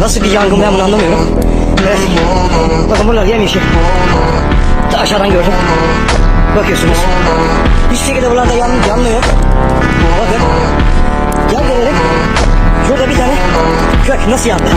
Nasıl bir yangın ben bunu anlamıyorum. Evet. Bakın buralar yemyeşil. Ta aşağıdan gördüm. Bakıyorsunuz. Hiçbir şekilde buralarda yan, yanmıyor. Bakın. Yan gelelim. Şurada bir tane kök nasıl yandı?